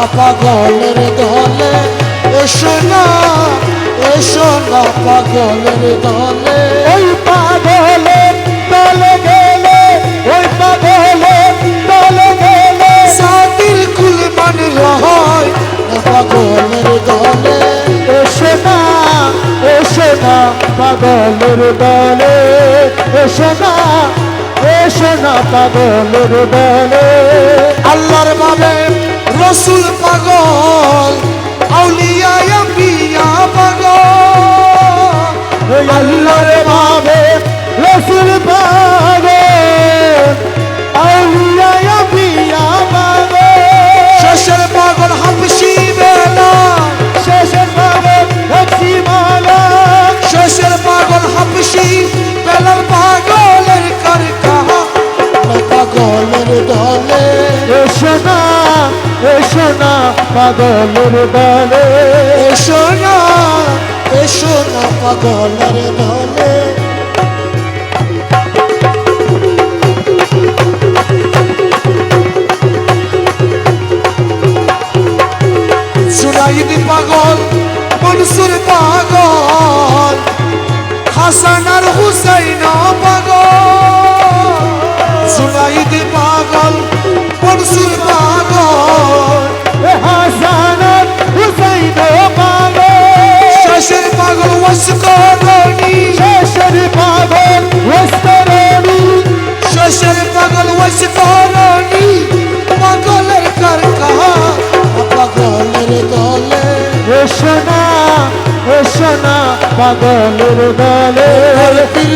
না পাগলের দলে? এসো না এসো না পাগলের দলে। ওই পাগলের দলে গেলে ওই পাগলের দলে গেলে। সাদির কুলমান রয় না পাগলের দলে। এসো না এসো না পাগলের দলে। এসো না এসো না পাগলের দলে। আল্লাহর বাবে রসুল পাগল আউলিয়া আম্বিয়া পাগল। আল্লাহর ভাবে রসুল পাগল। এসো না পাগলের দলে। এসো না এসো না পাগলের দলে। সুনাইদি পাগল, মনসুর পাগল হাসান আর হুসাইন পাগল। সুনাইদি পাগল, মনসুর পাগল। এসো ও সোনা পাগলের দলে। পীর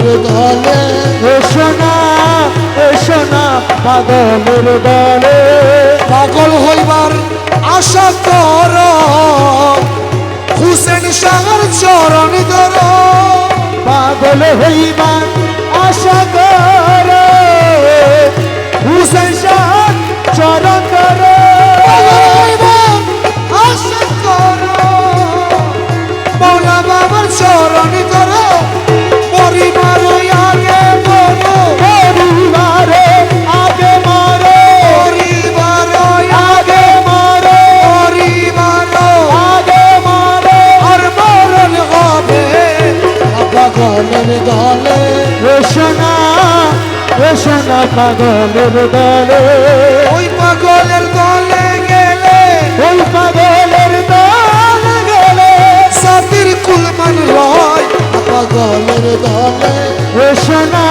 পাগলের দলে। এসো না এসো না পাগলের দলে। পাগল হইবার আশা কর। হুসেন শাহর চরণ ধর। পাগল হইবার আশা কর। দলে। এসো না এসো না পাগলের দলে। ওই পাগলের দলে গেলে। ওই পাগলের দলে গেলে। সাতির কুলমান রয় পাগলের দলে। এসো না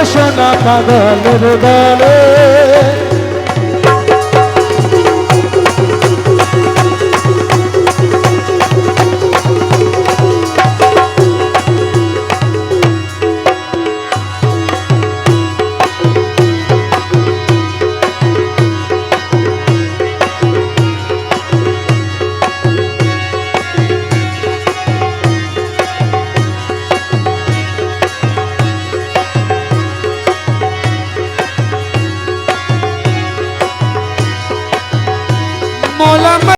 এসো পাগলের দলে।